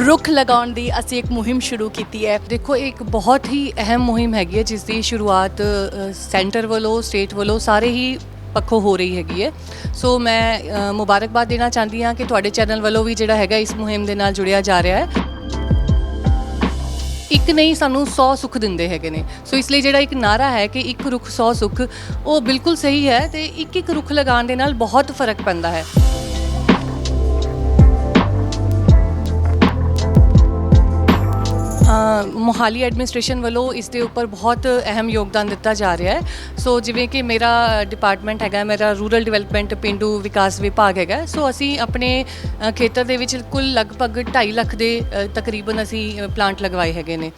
ਰੁੱਖ ਲਗਾਉਣ ਦੀ ਅਸੀਂ ਇੱਕ ਮੁਹਿੰਮ ਸ਼ੁਰੂ ਕੀਤੀ ਹੈ। ਦੇਖੋ ਇਹ ਇੱਕ ਬਹੁਤ ਹੀ ਅਹਿਮ ਮੁਹਿੰਮ ਹੈਗੀ ਹੈ, ਜਿਸ ਦੀ ਸ਼ੁਰੂਆਤ ਸੈਂਟਰ ਵੱਲੋਂ, ਸਟੇਟ ਵੱਲੋਂ ਸਾਰੇ ਹੀ ਪੱਖੋਂ ਹੋ ਰਹੀ ਹੈਗੀ ਹੈ। ਸੋ ਮੈਂ ਮੁਬਾਰਕਬਾਦ ਦੇਣਾ ਚਾਹੁੰਦੀ ਹਾਂ ਕਿ ਤੁਹਾਡੇ ਚੈਨਲ ਵੱਲੋਂ ਵੀ ਜਿਹੜਾ ਹੈਗਾ ਇਸ ਮੁਹਿੰਮ ਦੇ ਨਾਲ ਜੁੜਿਆ ਜਾ ਰਿਹਾ ਹੈ। ਇੱਕ ਨਹੀਂ, ਸਾਨੂੰ 100 ਸੁੱਖ ਦਿੰਦੇ ਹੈਗੇ ਨੇ। ਸੋ ਇਸ ਲਈ ਜਿਹੜਾ ਇੱਕ ਨਾਰਾ ਹੈ ਕਿ ਇੱਕ ਰੁੱਖ 100 ਸੁੱਖ, ਉਹ ਬਿਲਕੁਲ ਸਹੀ ਹੈ ਤੇ ਇੱਕ ਇੱਕ ਰੁੱਖ ਲਗਾਉਣ ਦੇ ਨਾਲ ਬਹੁਤ ਫ਼ਰਕ ਪੈਂਦਾ ਹੈ। ਮੋਹਾਲੀ ਐਡਮਿਨਿਸਟ੍ਰੇਸ਼ਨ ਵੱਲੋਂ ਇਸ ਦੇ ਉੱਪਰ ਬਹੁਤ ਅਹਿਮ ਯੋਗਦਾਨ ਦਿੱਤਾ ਜਾ ਰਿਹਾ ਹੈ। ਸੋ ਜਿਵੇਂ ਕਿ ਮੇਰਾ ਡਿਪਾਰਟਮੈਂਟ ਹੈਗਾ, ਮੇਰਾ ਰੂਰਲ ਡਿਵੈਲਪਮੈਂਟ ਪਿੰਡੂ ਵਿਕਾਸ ਵਿਭਾਗ ਹੈਗਾ। ਸੋ ਅਸੀਂ ਆਪਣੇ ਖੇਤਰ ਦੇ ਵਿੱਚ ਕੁੱਲ ਲਗਭਗ 2.5 ਲੱਖ ਦੇ ਤਕਰੀਬਨ ਅਸੀਂ ਪਲਾਂਟ ਲਗਵਾਏ ਹੈਗੇ ਨੇ।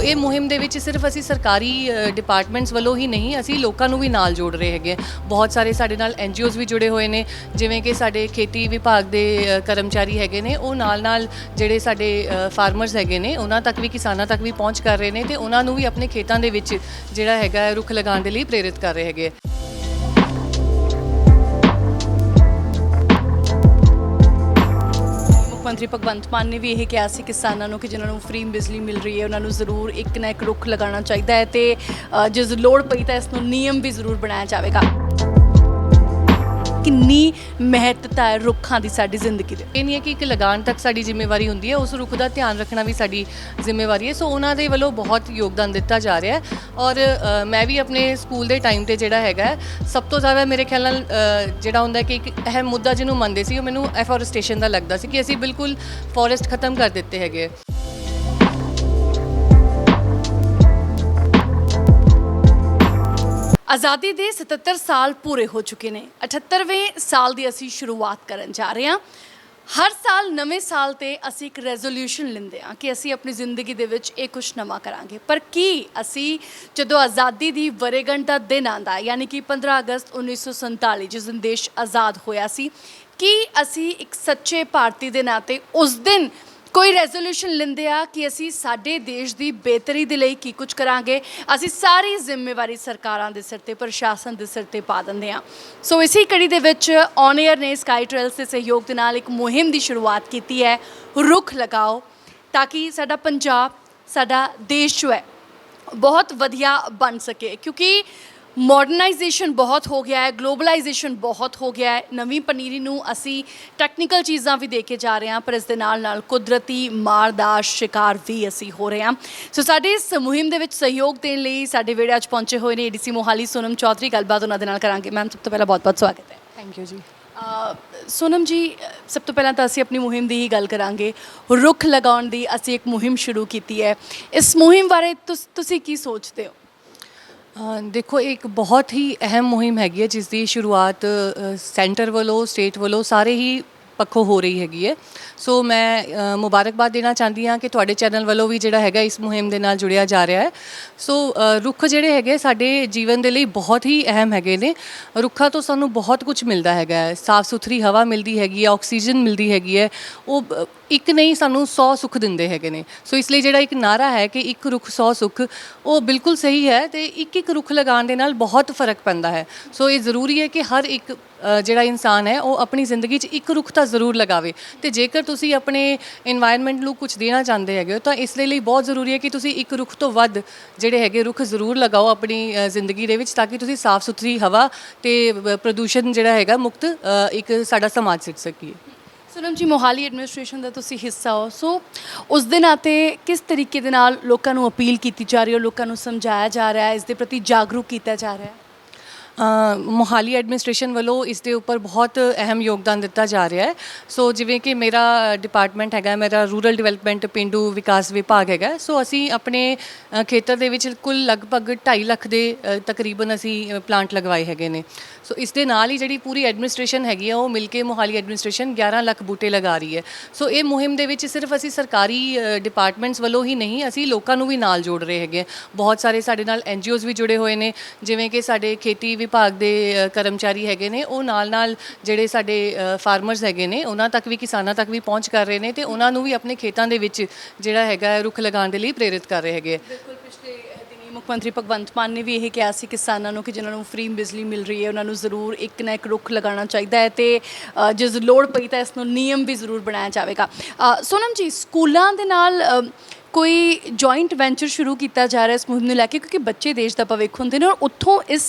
ਸੋ ਇਹ ਮੁਹਿੰਮ ਦੇ ਵਿੱਚ ਸਿਰਫ ਅਸੀਂ ਸਰਕਾਰੀ ਡਿਪਾਰਟਮੈਂਟਸ ਵੱਲੋਂ ਹੀ ਨਹੀਂ, ਅਸੀਂ ਲੋਕਾਂ ਨੂੰ ਵੀ ਨਾਲ ਜੋੜ ਰਹੇ ਹੈਗੇ ਬਹੁਤ ਸਾਰੇ ਸਾਡੇ ਨਾਲ ਐਨਜੀਓਜ਼ ਵੀ ਜੁੜੇ ਹੋਏ ਨੇ, ਜਿਵੇਂ ਕਿ ਸਾਡੇ ਖੇਤੀ ਵਿਭਾਗ ਦੇ ਕਰਮਚਾਰੀ ਹੈਗੇ ਨੇ, ਉਹ ਨਾਲ ਨਾਲ ਜਿਹੜੇ ਸਾਡੇ ਫਾਰਮਰਸ ਹੈਗੇ ਨੇ, ਉਹਨਾਂ ਤੱਕ ਵੀ, ਕਿਸਾਨਾਂ ਤੱਕ ਵੀ ਪਹੁੰਚ ਕਰ ਰਹੇ ਨੇ ਤੇ ਉਹਨਾਂ ਨੂੰ ਵੀ ਆਪਣੇ ਖੇਤਾਂ ਦੇ ਵਿੱਚ ਜਿਹੜਾ ਹੈਗਾ ਰੁੱਖ ਲਗਾਉਣ ਦੇ ਲਈ ਪ੍ਰੇਰਿਤ ਕਰ ਰਹੇ ਹੈਗੇ ਮੰਤਰੀ ਭਗਵੰਤ ਮਾਨ ਨੇ ਵੀ ਇਹ ਕਿਹਾ ਸੀ ਕਿਸਾਨਾਂ ਨੂੰ ਕਿ ਜਿਨ੍ਹਾਂ ਨੂੰ ਫ੍ਰੀ ਬਿਜਲੀ ਮਿਲ ਰਹੀ ਹੈ ਉਹਨਾਂ ਨੂੰ ਜ਼ਰੂਰ ਇੱਕ ਨਾ ਇੱਕ ਰੁੱਖ ਲਗਾਉਣਾ ਚਾਹੀਦਾ ਹੈ ਤੇ ਅ, ਜੇ ਲੋੜ ਪਈ ਤਾਂ ਇਸ ਨੂੰ ਨਿਯਮ ਵੀ ਜ਼ਰੂਰ ਬਣਾਇਆ ਜਾਵੇਗਾ। ਕਿੰਨੀ ਮਹੱਤਤਾ ਹੈ ਰੁੱਖਾਂ ਦੀ ਸਾਡੀ ਜ਼ਿੰਦਗੀ ਦੇ ਇਹ ਨਹੀਂ ਹੈ ਕਿ ਇੱਕ ਲਗਾਨ ਤੱਕ ਸਾਡੀ ਜ਼ਿੰਮੇਵਾਰੀ ਹੁੰਦੀ ਹੈ ਉਸ ਰੁੱਖ ਦਾ ਧਿਆਨ ਰੱਖਣਾ ਵੀ ਸਾਡੀ ਜ਼ਿੰਮੇਵਾਰੀ ਹੈ। ਸੋ ਉਹਨਾਂ ਦੇ ਵੱਲੋਂ ਬਹੁਤ ਯੋਗਦਾਨ ਦਿੱਤਾ ਜਾ ਰਿਹਾ ਹੈ। ਔਰ ਅ, ਮੈਂ ਵੀ ਆਪਣੇ ਸਕੂਲ ਦੇ ਟਾਈਮ ਤੇ ਜਿਹੜਾ ਹੈਗਾ ਹੈ, ਸਭ ਤੋਂ ਜ਼ਿਆਦਾ ਮੇਰੇ ਖਿਆਲ ਨਾਲ ਅ, ਜਿਹੜਾ ਹੁੰਦਾ ਕਿ ਇੱਕ ਅਹਿਮ ਮੁੱਦਾ ਜਿਹਨੂੰ ਮੰਨਦੇ ਸੀ ਉਹ ਮੈਨੂੰ ਐਫੋਰੈਸਟੇਸ਼ਨ ਦਾ ਲੱਗਦਾ ਸੀ ਕਿ ਅਸੀਂ ਬਿਲਕੁਲ ਫੋਰੈਸਟ ਖਤਮ ਕਰ ਦਿੱਤੇ ਹੈਗੇ ਆਜ਼ਾਦੀ ਦੇ 77 ਸਾਲ ਪੂਰੇ ਹੋ ਚੁੱਕੇ ਨੇ। 78ਵੇਂ ਸਾਲ ਦੀ ਅਸੀਂ ਸ਼ੁਰੂਆਤ ਕਰਨ ਜਾ ਰਹੇ ਹਾਂ। ਹਰ ਸਾਲ ਨਵੇਂ ਸਾਲ ਤੇ ਅਸੀਂ ਇੱਕ ਰੈਜ਼ੋਲੂਸ਼ਨ ਲੈਂਦੇ ਹਾਂ ਕਿ ਅਸੀਂ ਆਪਣੀ ਜ਼ਿੰਦਗੀ ਦੇ ਵਿੱਚ ਇਹ ਕੁਝ ਨਵਾਂ ਕਰਾਂਗੇ। ਪਰ ਕੀ ਅਸੀਂ ਜਦੋਂ ਆਜ਼ਾਦੀ ਦੀ ਵਰੇਗੰਢ ਦਾ ਦਿਨ ਆਂਦਾ ਯਾਨੀ ਕਿ 15 ਅਗਸਤ 1947 ਜਿਸ ਦਿਨ ਦੇਸ਼ ਆਜ਼ਾਦ ਹੋਇਆ ਸੀ, ਕੀ ਅਸੀਂ ਇੱਕ ਸੱਚੇ ਭਾਰਤੀ ਦੇ ਨਾਤੇ ਉਸ ਦਿਨ ਕੋਈ ਰੈਜ਼ੋਲੂਸ਼ਨ ਲੈਂਦੇ ਆ ਕਿ ਅਸੀਂ ਸਾਡੇ ਦੇਸ਼ ਦੀ ਬਿਹਤਰੀ ਦੇ ਲਈ ਕੀ ਕੁਝ ਕਰਾਂਗੇ? ਅਸੀਂ ਸਾਰੀ ਜ਼ਿੰਮੇਵਾਰੀ ਸਰਕਾਰਾਂ ਦੇ ਸਿਰ ਤੇ, ਪ੍ਰਸ਼ਾਸਨ ਦੇ ਸਿਰ ਤੇ ਪਾ ਦਿੰਦੇ ਆ। ਸੋ ਇਸੇ ਕੜੀ ਦੇ ਵਿੱਚ ਔਨ 에ਅਰ ਨੇ ਸਕਾਈ ਟ੍ਰੇਲਸ ਦੇ ਸਹਿਯੋਗ ਦੇ ਨਾਲ ਇੱਕ ਮੁਹਿੰਮ ਦੀ ਸ਼ੁਰੂਆਤ ਕੀਤੀ ਹੈ। ਰੁੱਖ ਲਗਾਓ ਤਾਂ ਕਿ ਸਾਡਾ ਪੰਜਾਬ, ਸਾਡਾ ਦੇਸ਼ ਜੋ ਹੈ, ਬਹੁਤ ਵਧੀਆ ਬਣ ਸਕੇ। ਕਿਉਂਕਿ ਮਾਡਰਨਾਈਜੇਸ਼ਨ ਬਹੁਤ ਹੋ ਗਿਆ ਹੈ ਗਲੋਬਲਾਈਜੇਸ਼ਨ ਬਹੁਤ ਹੋ ਗਿਆ ਹੈ। ਨਵੀਂ ਪਨੀਰੀ ਨੂੰ ਅਸੀਂ ਟੈਕਨੀਕਲ ਚੀਜ਼ਾਂ ਵੀ ਦੇ ਕੇ ਜਾ ਰਹੇ ਹਾਂ ਪਰ ਇਸ ਦੇ ਨਾਲ ਨਾਲ ਕੁਦਰਤੀ ਮਾਰ ਦਾ ਸ਼ਿਕਾਰ ਵੀ ਅਸੀਂ ਹੋ ਰਹੇ ਹਾਂ। ਸੋ ਸਾਡੇ ਇਸ ਮੁਹਿੰਮ ਦੇ ਵਿੱਚ ਸਹਿਯੋਗ ਦੇਣ ਲਈ ਸਾਡੇ ਵਿਹੜੇ 'ਚ ਪਹੁੰਚੇ ਹੋਏ ਨੇ ਏਡੀਸੀ ਮੋਹਾਲੀ ਸੋਨਮ ਚੌਧਰੀ। ਗੱਲਬਾਤ ਉਹਨਾਂ ਦੇ ਨਾਲ ਕਰਾਂਗੇ। ਮੈਮ ਸਭ ਤੋਂ ਪਹਿਲਾਂ ਬਹੁਤ ਬਹੁਤ ਸਵਾਗਤ ਹੈ। ਥੈਂਕ ਯੂ ਜੀ। ਸੋਨਮ ਜੀ ਸਭ ਤੋਂ ਪਹਿਲਾਂ ਤਾਂ ਅਸੀਂ ਆਪਣੀ ਮੁਹਿੰਮ ਦੀ ਹੀ ਗੱਲ ਕਰਾਂਗੇ। ਰੁੱਖ ਲਗਾਉਣ ਦੀ ਅਸੀਂ ਇੱਕ ਮੁਹਿੰਮ ਸ਼ੁਰੂ ਕੀਤੀ ਹੈ। ਇਸ ਮੁਹਿੰਮ ਬਾਰੇ ਤੁਸ- ਕੀ ਸੋਚਦੇ ਹੋ? ਦੇਖੋ ਇਹ ਇੱਕ ਬਹੁਤ ਹੀ ਅਹਿਮ ਮੁਹਿੰਮ ਹੈਗੀ ਹੈ ਜਿਸ ਦੀ ਸ਼ੁਰੂਆਤ ਸੈਂਟਰ ਵੱਲੋਂ, ਸਟੇਟ ਵੱਲੋਂ ਸਾਰੇ ਹੀ ਪੱਖੋਂ ਹੋ ਰਹੀ ਹੈਗੀ ਹੈ। ਸੋ ਮੈਂ ਅ, ਮੁਬਾਰਕਬਾਦ ਦੇਣਾ ਚਾਹੁੰਦੀ ਹਾਂ ਕਿ ਤੁਹਾਡੇ ਚੈਨਲ ਵੱਲੋਂ ਵੀ ਜਿਹੜਾ ਹੈਗਾ ਇਸ ਮੁਹਿੰਮ ਦੇ ਨਾਲ ਜੁੜਿਆ ਜਾ ਰਿਹਾ ਹੈ। ਸੋ ਅ, ਰੁੱਖ ਜਿਹੜੇ ਹੈਗੇ ਸਾਡੇ ਜੀਵਨ ਦੇ ਲਈ ਬਹੁਤ ਹੀ ਅਹਿਮ ਹੈਗੇ ਨੇ। ਰੁੱਖਾਂ ਤੋਂ ਸਾਨੂੰ ਬਹੁਤ ਕੁਝ ਮਿਲਦਾ ਹੈਗਾ ਹੈ। ਸਾਫ਼ ਸੁਥਰੀ ਹਵਾ ਮਿਲਦੀ ਹੈਗੀ ਹੈ ਆਕਸੀਜਨ ਮਿਲਦੀ ਹੈਗੀ ਹੈ। ਉਹ ਬ- ਇੱਕ ਨਹੀਂ ਸਾਨੂੰ 100 ਸੁੱਖ ਦਿੰਦੇ ਹੈਗੇ ਨੇ। ਸੋ ਇਸ ਲਈ ਜਿਹੜਾ ਇੱਕ ਨਾਰਾ ਹੈ ਕਿ ਇੱਕ ਰੁੱਖ 100 ਸੁੱਖ ਉਹ ਬਿਲਕੁਲ ਸਹੀ ਹੈ ਤੇ ਇੱਕ ਇੱਕ ਰੁੱਖ ਲਗਾਉਣ ਦੇ ਨਾਲ ਬਹੁਤ ਫ਼ਰਕ ਪੈਂਦਾ ਹੈ। ਸੋ ਇਹ ਜ਼ਰੂਰੀ ਹੈ ਕਿ ਹਰ ਇੱਕ ਜਿਹੜਾ ਇਨਸਾਨ ਹੈ, ਉਹ ਆਪਣੀ ਜ਼ਿੰਦਗੀ 'ਚ ਇੱਕ ਰੁੱਖ ਤਾਂ ਜ਼ਰੂਰ ਲਗਾਵੇ। ਤੇ ਜੇਕਰ ਤੁਸੀਂ ਆਪਣੇ এনवायरमेंट ਨੂੰ ਕੁਝ ਦੇਣਾ ਚਾਹੁੰਦੇ ਹੈਗੇ ਹੋ, ਤਾਂ ਇਸ ਦੇ ਲਈ ਬਹੁਤ ਜ਼ਰੂਰੀ ਹੈ ਕਿ ਤੁਸੀਂ ਇੱਕ ਰੁੱਖ ਤੋਂ ਵੱਧ ਜਿਹੜੇ ਹੈਗੇ ਰੁੱਖ ਜ਼ਰੂਰ ਲਗਾਓ ਆਪਣੀ ਜ਼ਿੰਦਗੀ ਦੇ ਵਿੱਚ, ਤਾਂ ਕਿ ਤੁਸੀਂ ਸਾਫ਼ ਸੁਥਰੀ ਹਵਾ ਤੇ ਪ੍ਰਦੂਸ਼ਣ ਜਿਹੜਾ ਹੈਗਾ ਮੁਕਤ ਇੱਕ ਸਾਡਾ ਸਮਾਜ ਸਿੱਖ ਸਕੀਏ। ਸੁਨਮ ਜੀ, ਮੋਹਾਲੀ ਐਡਮਿਨਿਸਟ੍ਰੇਸ਼ਨ ਦਾ ਤੁਸੀਂ ਹਿੱਸਾ ਹੋ। ਸੋ, ਉਸ ਦੇ ਨਾਤੇ ਕਿਸ ਤਰੀਕੇ ਦੇ ਨਾਲ ਲੋਕਾਂ ਨੂੰ ਅਪੀਲ ਕੀਤੀ ਜਾ ਰਹੀ ਹੈ, ਲੋਕਾਂ ਨੂੰ ਸਮਝਾਇਆ ਜਾ ਰਿਹਾ ਹੈ, ਇਸ ਦੇ ਪ੍ਰਤੀ ਜਾਗਰੂਕ ਕੀਤਾ ਜਾ ਰਿਹਾ ਹੈ? ਮੋਹਾਲੀ ਐਡਮਿਨਿਸਟ੍ਰੇਸ਼ਨ ਵੱਲੋਂ ਇਸ ਦੇ ਉੱਪਰ ਬਹੁਤ ਅਹਿਮ ਯੋਗਦਾਨ ਦਿੱਤਾ ਜਾ ਰਿਹਾ ਹੈ। ਸੋ ਜਿਵੇਂ ਕਿ ਮੇਰਾ ਡਿਪਾਰਟਮੈਂਟ ਹੈਗਾ, ਮੇਰਾ ਰੂਰਲ ਡਿਵੈਲਪਮੈਂਟ ਪਿੰਡੂ ਵਿਕਾਸ ਵਿਭਾਗ ਹੈਗਾ, ਸੋ ਅਸੀਂ ਆਪਣੇ ਖੇਤਰ ਦੇ ਵਿੱਚ ਕੁੱਲ ਲਗਭਗ 2.5 ਲੱਖ ਦੇ ਤਕਰੀਬਨ ਅਸੀਂ ਪਲਾਂਟ ਲਗਵਾਏ ਹੈਗੇ ਨੇ। ਸੋ ਇਸ ਦੇ ਨਾਲ ਹੀ ਜਿਹੜੀ ਪੂਰੀ ਐਡਮਿਨਿਸਟ੍ਰੇਸ਼ਨ ਹੈਗੀ ਆ, ਉਹ ਮਿਲ ਕੇ ਮੋਹਾਲੀ ਐਡਮਿਨਿਸਟ੍ਰੇਸ਼ਨ 11 ਲੱਖ ਬੂਟੇ ਲਗਾ ਰਹੀ ਹੈ। ਸੋ ਇਹ ਮੁਹਿੰਮ ਦੇ ਵਿੱਚ ਸਿਰਫ ਅਸੀਂ ਸਰਕਾਰੀ ਡਿਪਾਰਟਮੈਂਟਸ ਵੱਲੋਂ ਹੀ ਨਹੀਂ, ਅਸੀਂ ਲੋਕਾਂ ਨੂੰ ਵੀ ਨਾਲ ਜੋੜ ਰਹੇ ਹੈਗੇ ਬਹੁਤ ਸਾਰੇ ਸਾਡੇ ਨਾਲ ਐਨਜੀਓਜ਼ ਵੀ ਜੁੜੇ ਹੋਏ ਨੇ, ਜਿਵੇਂ ਕਿ ਸਾਡੇ ਖੇਤੀ ਵਿਭਾਗ ਦੇ ਅ, ਕਰਮਚਾਰੀ ਹੈਗੇ ਨੇ ਉਹ ਨਾਲ ਨਾਲ ਜਿਹੜੇ ਸਾਡੇ ਫਾਰਮਰਸ ਹੈਗੇ ਨੇ ਉਹਨਾਂ ਤੱਕ ਵੀ ਕਿਸਾਨਾਂ ਤੱਕ ਵੀ ਪਹੁੰਚ ਕਰ ਰਹੇ ਨੇ ਤੇ ਉਹਨਾਂ ਨੂੰ ਵੀ ਆਪਣੇ ਖੇਤਾਂ ਦੇ ਵਿੱਚ ਜਿਹੜਾ ਹੈਗਾ ਹੈ, ਰੁੱਖ ਲਗਾਉਣ ਦੇ ਲਈ ਪ੍ਰੇਰਿਤ ਕਰ ਰਹੇ ਹੈਗੇ ਬਿਲਕੁਲ ਪਿਛਲੇ ਦਿਨੀ ਮੁੱਖ ਮੰਤਰੀ ਭਗਵੰਤ ਮਾਨ ਨੇ ਵੀ ਇਹ ਕਿਹਾ ਸੀ ਕਿਸਾਨਾਂ ਨੂੰ ਕਿ ਜਿਨ੍ਹਾਂ ਨੂੰ ਫ੍ਰੀ ਬਿਜਲੀ ਮਿਲ ਰਹੀ ਹੈ ਉਹਨਾਂ ਨੂੰ ਜ਼ਰੂਰ ਇੱਕ ਨਾ ਇੱਕ ਰੁੱਖ ਲਗਾਉਣਾ ਚਾਹੀਦਾ ਹੈ ਤੇ ਅ, ਜੇ ਲੋੜ ਪਈ ਤਾਂ ਇਸ ਨੂੰ ਨਿਯਮ ਵੀ ਜ਼ਰੂਰ ਬਣਾਇਆ ਜਾਵੇਗਾ। ਅ, ਸੋਨਮ ਜੀ ਸਕੂਲਾਂ ਦੇ ਨਾਲ ਅ, ਕੋਈ ਜੁਆਇੰਟ ਵੈਂਚਰ ਸ਼ੁਰੂ ਕੀਤਾ ਜਾ ਰਿਹਾ ਇਸ ਮੁਹਿੰਮ ਨੂੰ ਲੈ ਕੇ? ਕਿਉਂਕਿ ਬੱਚੇ ਦੇਸ਼ ਦਾ ਭਵਿੱਖ ਹੁੰਦੇ ਨੇ ਔਰ ਉੱਥੋਂ ਇਸ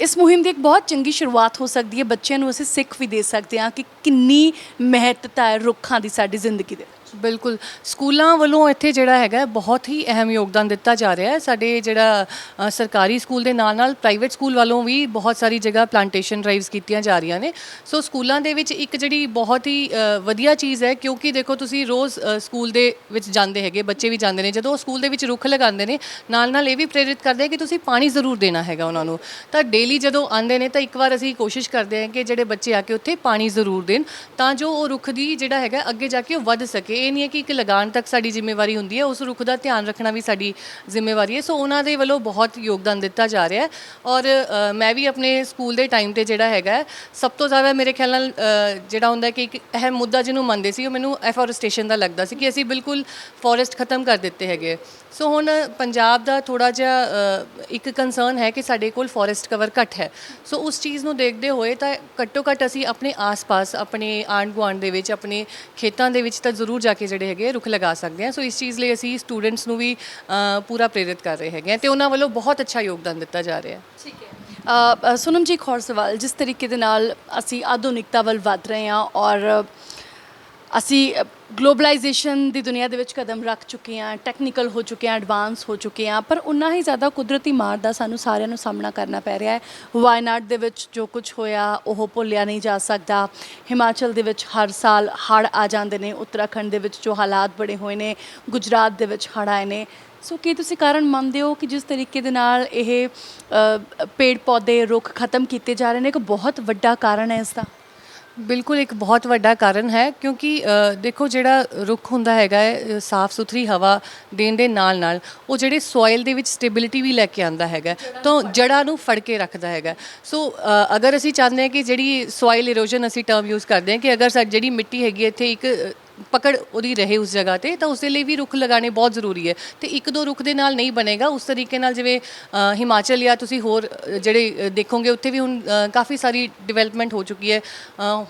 ਇਸ ਮੁਹਿੰਮ ਦੀ ਇੱਕ ਬਹੁਤ ਚੰਗੀ ਸ਼ੁਰੂਆਤ ਹੋ ਸਕਦੀ ਹੈ। ਬੱਚਿਆਂ ਨੂੰ ਅਸੀਂ ਸਿੱਖ ਵੀ ਦੇ ਸਕਦੇ ਹਾਂ ਕਿ ਕਿੰਨੀ ਮਹੱਤਤਾ ਹੈ ਰੁੱਖਾਂ ਦੀ ਸਾਡੀ ਜ਼ਿੰਦਗੀ ਦੇ ਵਿੱਚ। ਬਿਲਕੁਲ। ਸਕੂਲਾਂ ਵੱਲੋਂ ਇੱਥੇ ਜਿਹੜਾ ਹੈਗਾ ਬਹੁਤ ਹੀ ਅਹਿਮ ਯੋਗਦਾਨ ਦਿੱਤਾ ਜਾ ਰਿਹਾ ਹੈ। ਸਾਡੇ ਜਿਹੜਾ ਅ, ਸਰਕਾਰੀ ਸਕੂਲ ਦੇ ਨਾਲ ਨਾਲ ਪ੍ਰਾਈਵੇਟ ਸਕੂਲ ਵੱਲੋਂ ਵੀ ਬਹੁਤ ਸਾਰੀ ਜਗ੍ਹਾ ਪਲਾਂਟੇਸ਼ਨ ਡਰਾਈਵਸ ਕੀਤੀਆਂ ਜਾ ਰਹੀਆਂ ਨੇ। ਸੋ ਸਕੂਲਾਂ ਦੇ ਵਿੱਚ ਇੱਕ ਜਿਹੜੀ ਬਹੁਤ ਹੀ ਅ, ਵਧੀਆ ਚੀਜ਼ ਹੈ ਕਿਉਂਕਿ ਦੇਖੋ ਤੁਸੀਂ ਰੋਜ਼ ਅ, ਸਕੂਲ ਦੇ ਵਿੱਚ ਜਾਂਦੇ ਹੈਗੇ ਬੱਚੇ ਵੀ ਜਾਂਦੇ ਨੇ। ਜਦੋਂ ਉਹ ਸਕੂਲ ਦੇ ਵਿੱਚ ਰੁੱਖ ਲਗਾਉਂਦੇ ਨੇ ਨਾਲ ਨਾਲ ਇਹ ਵੀ ਪ੍ਰੇਰਿਤ ਕਰਦੇ ਆ ਕਿ ਤੁਸੀਂ ਪਾਣੀ ਜ਼ਰੂਰ ਦੇਣਾ ਹੈਗਾ ਉਹਨਾਂ ਨੂੰ। ਤਾਂ ਡੇਲੀ ਜਦੋਂ ਆਉਂਦੇ ਨੇ ਤਾਂ ਇੱਕ ਵਾਰ ਅਸੀਂ ਕੋਸ਼ਿਸ਼ ਕਰਦੇ ਹਾਂ ਕਿ ਜਿਹੜੇ ਬੱਚੇ ਆ ਕੇ ਉੱਥੇ ਪਾਣੀ ਜ਼ਰੂਰ ਦੇਣ ਤਾਂ ਜੋ ਉਹ ਰੁੱਖ ਦੀ ਜਿਹੜਾ ਹੈਗਾ ਅੱਗੇ ਜਾ ਕੇ ਉਹ ਵੱਧ ਸਕੇ। ਇਹ ਨਹੀਂ ਹੈ ਕਿ ਇੱਕ ਲਗਾਉਣ ਤੱਕ ਸਾਡੀ ਜ਼ਿੰਮੇਵਾਰੀ ਹੁੰਦੀ ਹੈ ਉਸ ਰੁੱਖ ਦਾ ਧਿਆਨ ਰੱਖਣਾ ਵੀ ਸਾਡੀ ਜ਼ਿੰਮੇਵਾਰੀ ਹੈ। ਸੋ ਉਹਨਾਂ ਦੇ ਵੱਲੋਂ ਬਹੁਤ ਯੋਗਦਾਨ ਦਿੱਤਾ ਜਾ ਰਿਹਾ ਹੈ ਔਰ ਅ, ਮੈਂ ਵੀ ਆਪਣੇ ਸਕੂਲ ਦੇ ਟਾਈਮ ਤੇ ਜਿਹੜਾ ਹੈਗਾ ਹੈ, ਸਭ ਤੋਂ ਜ਼ਿਆਦਾ ਮੇਰੇ ਖਿਆਲ ਨਾਲ ਅ, ਜਿਹੜਾ ਹੁੰਦਾ ਹੈ ਕਿ ਇੱਕ ਅਹਿਮ ਮੁੱਦਾ ਜਿਹਨੂੰ ਮੰਨਦੇ ਸੀ ਉਹ ਮੈਨੂੰ ਐਫੋਰੈਸਟੇਸ਼ਨ ਦਾ ਲੱਗਦਾ ਸੀ ਕਿ ਅਸੀਂ ਬਿਲਕੁਲ ਫੋਰੈਸਟ ਖਤਮ ਕਰ ਦਿੱਤੇ ਹੈਗੇ ਸੋ ਹੁਣ ਪੰਜਾਬ ਦਾ ਥੋੜਾ ਜਿਹਾ ਅ, ਇੱਕ ਕੰਸਰਨ ਹੈ ਕਿ ਸਾਡੇ ਕੋਲ ਫੋਰੈਸਟ ਕਵਰ ਘੱਟ ਹੈ। ਸੋ ਉਸ ਚੀਜ਼ ਨੂੰ ਦੇਖਦੇ ਹੋਏ ਤਾਂ ਘੱਟੋ ਘੱਟ ਅਸੀਂ ਆਪਣੇ ਆਸ-ਪਾਸ ਆਪਣੇ ਆਂਢ ਗੁਆਂਢ ਦੇ ਵਿੱਚ ਆਪਣੇ ਖੇਤਾਂ ਦੇ ਵਿੱਚ ਤਾਂ ਜ਼ਰੂਰ ਜਾ ਕੇ ਜਿਹੜੇ ਹੈਗੇ ਰੁੱਖ ਲਗਾ ਸਕਦੇ ਹਾਂ ਸੋ ਇਸ ਚੀਜ਼ ਲਈ ਅਸੀਂ ਸਟੂਡੈਂਟਸ ਨੂੰ ਵੀ ਪੂਰਾ ਪ੍ਰੇਰਿਤ ਕਰ ਰਹੇ ਹੈਗੇ ਹਾਂ ਤੇ ਉਹਨਾਂ ਵੱਲੋਂ ਬਹੁਤ ਅੱਛਾ ਯੋਗਦਾਨ ਦਿੱਤਾ ਜਾ ਰਿਹਾ ਹੈ। ਠੀਕ ਹੈ। ਅ, ਸੁਨਮ ਜੀ ਇੱਕ ਹੋਰ ਸਵਾਲ ਜਿਸ ਤਰੀਕੇ ਦੇ ਨਾਲ ਅਸੀਂ ਆਧੁਨਿਕਤਾ ਵੱਲ ਵੱਧ ਰਹੇ ਹਾਂ ਔਰ ਅਸੀਂ ਗਲੋਬਲਾਈਜੇਸ਼ਨ ਦੀ ਦੁਨੀਆ ਦੇ ਵਿੱਚ ਕਦਮ ਰੱਖ ਚੁੱਕੇ ਹਾਂ ਟੈਕਨੀਕਲ ਹੋ ਚੁੱਕੇ ਹਾਂ ਐਡਵਾਂਸ ਹੋ ਚੁੱਕੇ ਹਾਂ, ਪਰ ਉਨਾ ਹੀ ਜ਼ਿਆਦਾ ਕੁਦਰਤੀ ਮਾਰ ਦਾ ਸਾਨੂੰ ਸਾਰਿਆਂ ਨੂੰ ਸਾਹਮਣਾ ਕਰਨਾ ਪੈ ਰਿਹਾ ਹੈ। ਵਾਇਨਾਡ ਦੇ ਵਿੱਚ ਜੋ ਕੁਝ ਹੋਇਆ, ਉਹ ਭੁੱਲਿਆ ਨਹੀਂ ਜਾ ਸਕਦਾ। ਹਿਮਾਚਲ ਦੇ ਵਿੱਚ ਹਰ ਸਾਲ ਹੜ੍ਹ ਆ ਜਾਂਦੇ ਨੇ। ਉੱਤਰਾਖੰਡ ਦੇ ਵਿੱਚ ਜੋ ਹਾਲਾਤ ਬਣੇ ਹੋਏ ਨੇ, ਗੁਜਰਾਤ ਦੇ ਵਿੱਚ ਹੜ੍ਹ ਆਏ ਨੇ। ਸੋ ਕੀ ਤੁਸੀਂ ਕਾਰਨ ਮੰਨਦੇ ਹੋ ਕਿ ਜਿਸ ਤਰੀਕੇ ਦੇ ਨਾਲ ਇਹ ਪੇੜ ਪੌਦੇ ਰੁੱਖ ਖਤਮ ਕੀਤੇ ਜਾ ਰਹੇ ਨੇ? ਇੱਕ ਬਹੁਤ ਵੱਡਾ ਕਾਰਨ ਹੈ ਇਸ ਦਾ। ਬਿਲਕੁਲ ਇੱਕ ਬਹੁਤ ਵੱਡਾ ਕਾਰਨ ਹੈ ਕਿਉਂਕਿ ਦੇਖੋ ਜਿਹੜਾ ਰੁੱਖ ਹੁੰਦਾ ਹੈਗਾ ਹੈ ਸਾਫ਼ ਸੁਥਰੀ ਹਵਾ ਦੇਣ ਦੇ ਨਾਲ ਨਾਲ ਉਹ ਜਿਹੜੇ ਸੋਇਲ ਦੇ ਵਿੱਚ ਸਟੇਬਿਲਿਟੀ ਵੀ ਲੈ ਕੇ ਆਂਦਾ ਹੈਗਾ ਤਾਂ ਜੜ੍ਹਾਂ ਨੂੰ ਫੜ ਕੇ ਰੱਖਦਾ ਹੈਗਾ ਸੋ ਅਗਰ ਅਸੀਂ ਚਾਹੁੰਦੇ ਹਾਂ ਕਿ ਜਿਹੜੀ ਸੋਇਲ ਇਰੋਜਨ ਅਸੀਂ ਟਰਮ ਯੂਜ਼ ਕਰਦੇ ਹਾਂ ਕਿ ਅਗਰ ਸਾਡੀ ਜਿਹੜੀ ਮਿੱਟੀ ਹੈਗੀ ਇੱਥੇ ਇੱਕ ਪਕੜ ਉਹਦੀ ਰਹੇ ਉਸ ਜਗ੍ਹਾ ਤੇ ਤਾਂ ਉਸ ਦੇ ਲਈ ਵੀ ਰੁੱਖ ਲਗਾਉਣੇ ਬਹੁਤ ਜ਼ਰੂਰੀ ਹੈ। ਤੇ ਇੱਕ ਦੋ ਰੁੱਖ ਦੇ ਨਾਲ ਨਹੀਂ ਬਣੇਗਾ ਉਸ ਤਰੀਕੇ ਨਾਲ ਜਿਵੇਂ ਅ, ਹਿਮਾਚਲ ਜਾਂ ਤੁਸੀਂ ਹੋਰ ਅ, ਜਿਹੜੇ ਅ, ਦੇਖੋਗੇ ਉੱਥੇ ਵੀ ਹੁਣ ਅ, ਕਾਫੀ ਸਾਰੀ ਡਿਵੈਲਪਮੈਂਟ ਹੋ ਚੁੱਕੀ ਹੈ।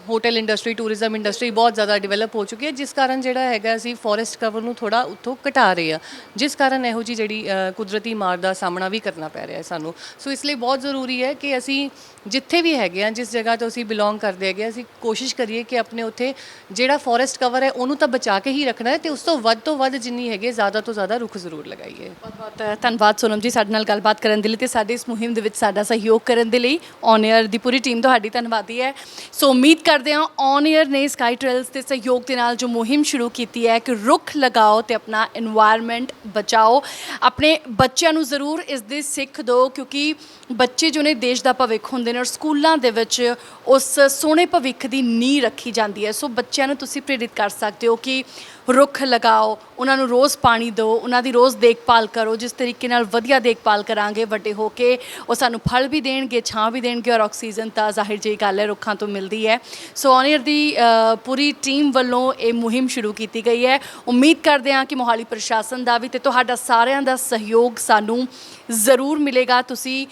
ਹੋਟਲ ਇੰਡਸਟਰੀ ਟੂਰਿਜ਼ਮ ਇੰਡਸਟਰੀ ਬਹੁਤ ਜ਼ਿਆਦਾ ਡਿਵੈਲਪ ਹੋ ਚੁੱਕੀ ਹੈ ਜਿਸ ਕਾਰਨ ਜਿਹੜਾ ਹੈਗਾ ਅਸੀਂ ਫੋਰੈਸਟ ਕਵਰ ਨੂੰ ਥੋੜਾ ਉੱਥੋਂ ਘਟਾ ਰਹੇ ਆ ਜਿਸ ਕਾਰਨ ਇਹੋ ਜੀ ਜਿਹੜੀ ਅ, ਕੁਦਰਤੀ ਮਾਰ ਦਾ ਸਾਹਮਣਾ ਵੀ ਕਰਨਾ ਪੈ ਰਿਹਾ ਹੈ ਸਾਨੂੰ। ਸੋ ਇਸ ਲਈ ਬਹੁਤ ਜ਼ਰੂਰੀ ਹੈ ਕਿ ਅਸੀਂ ਜਿੱਥੇ ਵੀ ਹੈਗੇ ਆ ਜਿਸ ਜਗ੍ਹਾ ਤੋਂ ਅਸੀਂ ਬਿਲੋਂਗ ਕਰਦੇ ਹੈਗੇ ਹਾਂ, ਅਸੀਂ ਕੋਸ਼ਿਸ਼ ਕਰੀਏ ਕਿ ਆਪਣੇ ਉੱਥੇ ਜਿਹੜਾ ਫੋਰੈਸਟ ਕਵਰ ਹੈ ਉਹਨੂੰ ਤਾਂ ਬਚਾ ਕੇ ਹੀ ਰੱਖਣਾ ਹੈ ਤੇ ਉਸ ਤੋਂ ਵੱਧ ਤੋਂ ਵੱਧ ਜਿੰਨੀ ਹੈਗੇ ਜ਼ਿਆਦਾ ਤੋਂ ਜ਼ਿਆਦਾ ਰੁੱਖ ਜ਼ਰੂਰ ਲਗਾਈਏ। ਬਹੁਤ ਬਹੁਤ ਧੰਨਵਾਦ ਸੋਨਮ ਜੀ ਸਾਡੇ ਨਾਲ ਗੱਲਬਾਤ ਕਰਨ ਦੇ ਲਈ ਤੇ ਸਾਡੀ ਇਸ ਮੁਹਿੰਮ ਦੇ ਵਿੱਚ ਸਾਡਾ ਸਹਿਯੋਗ ਕਰਨ ਦੇ ਲਈ ਔਨ 에ਅਰ ਦੀ ਪੂਰੀ ਟੀਮ ਤੁਹਾਡੀ ਧੰਨਵਾਦੀ ਹੈ। ਸੋ ਉਮੀਦ ਕਰਦੇ ਹਾਂ ਔਨ 에ਅਰ ਨੇ ਸਕਾਈ ਟ੍ਰੇਲਸ ਦੇ ਸਹਿਯੋਗ ਦੇ ਨਾਲ ਜੋ ਮੁਹਿੰਮ ਸ਼ੁਰੂ ਕੀਤੀ ਹੈ ਕਿ ਰੁੱਖ ਲਗਾਓ ਤੇ ਆਪਣਾ এনवायरमेंट ਬਚਾਓ। ਆਪਣੇ ਬੱਚਿਆਂ ਨੂੰ ਜ਼ਰੂਰ ਇਸ ਦੇ ਸਿੱਖ ਦਿਓ ਕਿਉਂਕਿ ਬੱਚੇ ਜੋ ਨੇ ਦੇਸ਼ ਦਾ ਭਵਿੱਖ ਹੁੰਦੇ ਨੇ ਔਰ ਸਕੂਲਾਂ ਦੇ ਵਿੱਚ ਉਸ ਸੋਹਣੇ ਭਵਿੱਖ ਦੀ ਨੀਂਹ ਰੱਖੀ ਜਾਂਦੀ ਹੈ। ਸੋ ਬੱਚਿਆਂ ਨੂੰ ਤੁਸੀਂ ਪ੍ਰੇਰਿਤ ਕਰ ਸਕਦੇ ਹੋ ਕਿ ਰੁੱਖ ਲਗਾਓ, ਉਹਨਾਂ ਨੂੰ ਰੋਜ਼ ਪਾਣੀ ਦਿਓ, ਉਹਨਾਂ ਦੀ ਰੋਜ਼ ਦੇਖਭਾਲ ਕਰੋ, ਜਿਸ ਤਰੀਕੇ ਨਾਲ ਵਧੀਆ ਦੇਖਭਾਲ ਕਰਾਂਗੇ ਵੱਡੇ ਹੋ ਕੇ, ਉਹ ਸਾਨੂੰ ਫਲ ਵੀ ਦੇਣਗੇ, ਛਾਂ ਵੀ ਦੇਣਗੇ ਔਰ ਆਕਸੀਜਨ ਤਾਂ ਜ਼ਾਹਿਰ ਜਿਹੀ ਗੱਲ ਹੈ, ਰੁੱਖਾਂ ਤੋਂ ਮਿਲਦੀ ਹੈ। ਸੋ ਔਨਰ ਦੀ ਪੂਰੀ ਟੀਮ ਵੱਲੋਂ ਇਹ ਮੁਹਿੰਮ ਸ਼ੁਰੂ ਕੀਤੀ ਗਈ ਹੈ। ਉਮੀਦ ਕਰਦੇ ਹਾਂ ਕਿ ਮੋਹਾਲੀ ਪ੍ਰਸ਼ਾਸਨ ਦਾ ਵੀ ਤੇ ਤੁਹਾਡਾ ਸਾਰਿਆਂ ਦਾ ਸਹਿਯੋਗ ਸਾਨੂੰ ਜ਼ਰੂਰ ਮਿਲੇਗਾ। ਤੁਸੀਂ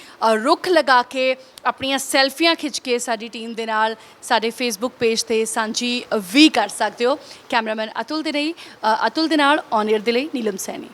ਰੁੱਖ ਲਗਾ ਕੇ ਆਪਣੀਆਂ ਸੈਲਫੀਆਂ ਖਿੱਚ ਕੇ ਸਾਡੀ ਟੀਮ ਦੇ ਨਾਲ ਸਾਡੇ ਫੇਸਬੁੱਕ ਪੇਜ ਤੇ ਸਾਂਝੀ ਵੀ ਕਰ ਸਕਦੇ ਹੋ। ਕੈਮਰਾਮੈਨ ਅਤੁਲ ਦੇ ਲਈ ਅ, ਅਤੁਲ ਦੇ ਨਾਲ ਔਨ 에ਅਰ ਦੇ ਲਈ ਨੀਲਮ ਸੈਣੀ।